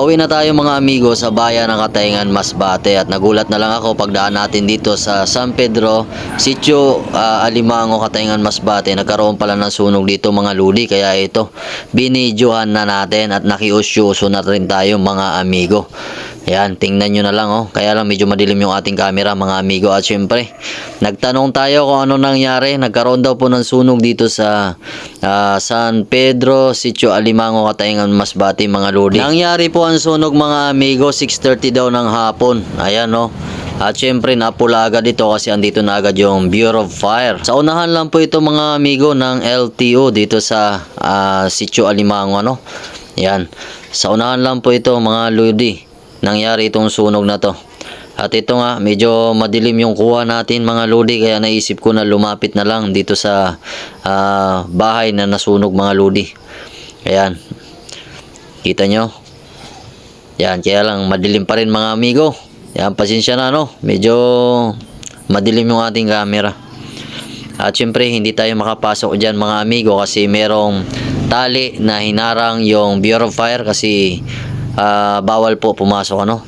Pauwi na tayo mga amigo sa bayan ng Katayngan, Masbate at nagulat na lang ako pagdaan natin dito sa San Pedro, Sitio ah, Alimango, Katayngan, Masbate. Nagkaroon pala ng sunog dito mga luli kaya ito binidyohan na natin at nakiusyuso na rin tayo mga amigo. Yan, tingnan nyo na lang oh. Kaya lang medyo madilim yung ating camera mga amigo at syempre nagtanong tayo kung ano nangyari. Nagkaroon daw po ng sunog dito sa ah, San Pedro, Sitio Alimango, Katayngan, Masbate mga lodi. Nangyari po ang sunog mga amigo 6.30 daw ng hapon. Ayan oh. At syempre napula agad ito kasi andito na agad yung Bureau of Fire. Sa unahan lang po ito mga amigo ng LTO dito sa ah, Sitio Alimango ano. Yan. Sa unahan lang po ito mga lodi. Nangyari itong sunog na to. At ito nga, medyo madilim yung kuha natin mga lodi kaya naisip ko na lumapit na lang dito sa ah, bahay na nasunog mga lodi. Ayan. Kita nyo? Yan, kaya lang madilim pa rin mga amigo. Yan, pasensya na no. Medyo madilim yung ating camera. At syempre, hindi tayo makapasok dyan mga amigo kasi merong tali na hinarang yung Bureau of Fire kasi ah, bawal po pumasok ano.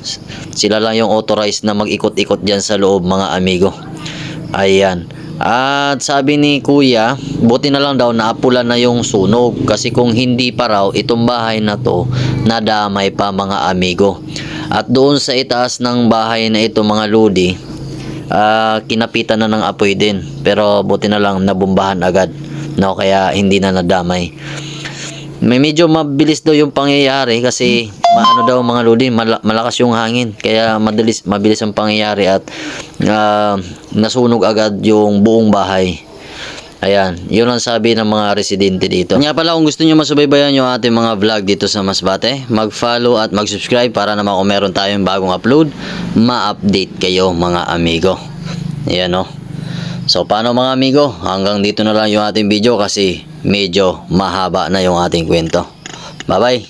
Sila lang yung authorized na mag-ikot-ikot dyan sa loob mga amigo. Ayan. At sabi ni kuya, buti na lang daw naapulan na yung sunog kasi kung hindi pa raw itong bahay na to nadamay pa mga amigo. At doon sa itaas ng bahay na ito mga lodi, ah, kinapitan na ng apoy din. Pero buti na lang nabumbahan agad. No, kaya hindi na nadamay. May medyo mabilis daw yung pangyayari kasi maano daw mga lodi, mala- malakas yung hangin. Kaya madalis mabilis ang pangyayari at ah, nasunog agad yung buong bahay. Ayan, yun ang sabi ng mga residente dito. Nga pala kung gusto nyo masubaybayan yung ating mga vlog dito sa Masbate, mag-follow at mag-subscribe para naman kung meron tayong bagong upload, ma-update kayo mga amigo. Ayan o. So paano mga amigo, hanggang dito na lang yung ating video kasi medyo mahaba na yung ating kwento. Bye bye!